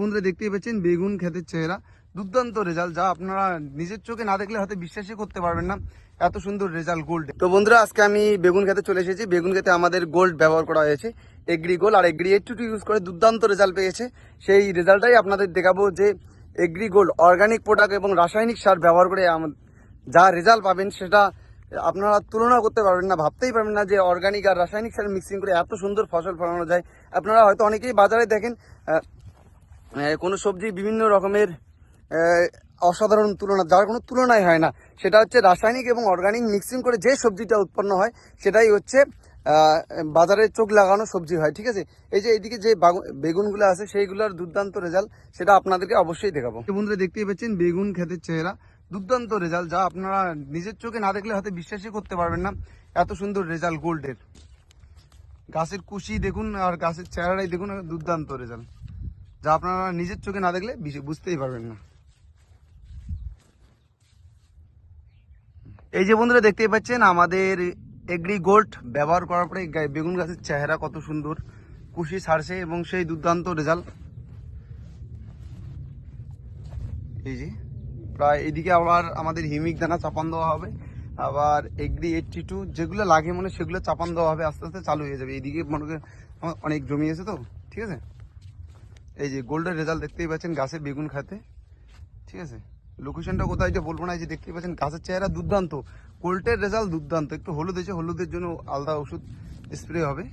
বন্ধুরা দেখতেই পাচ্ছেন, বেগুন ক্ষেতের চেহারা। দুর্দান্ত রেজাল্ট যা আপনারা নিজের চোখে না দেখলে হয়তো বিশ্বাসই করতে পারবেন না। এত সুন্দর রেজাল্ট গোল্ড তো বন্ধুরা, আজকে আমি বেগুন খেতে চলে এসেছি। বেগুন খেতে আমাদের গোল্ড ব্যবহার করা হয়েছে। এগ্রি গোল্ড আর এগ্রি এইট টু ইউজ করে দুর্দান্ত রেজাল্ট পেয়েছে। সেই রেজাল্টটাই আপনাদের দেখাবো যে এগ্রি গোল্ড অর্গানিক প্রোডাক্ট এবং রাসায়নিক সার ব্যবহার করে যা রেজাল্ট পাবেন সেটা আপনারা তুলনা করতে পারবেন না, ভাবতেই পারবেন না যে অর্গানিক আর রাসায়নিক সার মিক্সিং করে এত সুন্দর ফসল ফলানো যায়। আপনারা হয়তো অনেকেই বাজারে দেখেন কোনো সবজি বিভিন্ন রকমের অসাধারণ তুলনা, যার কোনো তুলনাই হয় না। সেটা হচ্ছে রাসায়নিক এবং অর্গানিক মিক্সিং করে যে সবজিটা উৎপন্ন হয়, সেটাই হচ্ছে বাজারে চোখ লাগানো সবজি হয়, ঠিক আছে? এই যে এইদিকে যে বেগুনগুলো আছে, সেইগুলোর দুর্দান্ত রেজাল্ট সেটা আপনাদেরকে অবশ্যই দেখাবো। বন্ধুরা দেখতেই পাচ্ছেন, বেগুন ক্ষেতের চেহারা, দুর্দান্ত রেজাল্ট যা আপনারা নিজের চোখে না দেখলে হয়তো বিশ্বাসই করতে পারবেন না, এত সুন্দর রেজাল্ট গোল্ডের গাছের কুশি দেখুন আর গাছের চেহারাই দেখুন, দুর্দান্ত রেজাল্ট যা আপনারা নিজের চোখে না দেখলে বুঝতেই পারবেন না। এই যে বন্ধুরা দেখতেই পাচ্ছেন, আমাদের এগ্রি গোল্ড ব্যবহার করার পরে বেগুন গাছের চেহারা কত সুন্দর, কুশি ছাড়ছে এবং সেই দুর্দান্ত রেজাল্ট এই যে, প্রায় এদিকে আবার আমাদের হিমিক দানা চাপান দেওয়া হবে, আবার এগ্রি এইটটি টু যেগুলো লাগে মানে সেগুলো চাপান দেওয়া হবে, আস্তে আস্তে চালু হয়ে যাবে। এইদিকে মনে অনেক জমি আছে তো, ঠিক আছে? এই যে গোল্ডের রেজাল্ট দেখতেই পাচ্ছেন গাছে বেগুন খাতে। ঠিক আছে? লোকেশনটা কোথায় যে বলব না যে দেখতেই পাচ্ছেন গাছের চেহারা দুর্দান্ত। গোল্ডের রেজাল্ট দুর্দান্ত। একটু হলুদ হয়েছে হলুদের জন্য আলাদা ওষুধ স্প্রে হবে।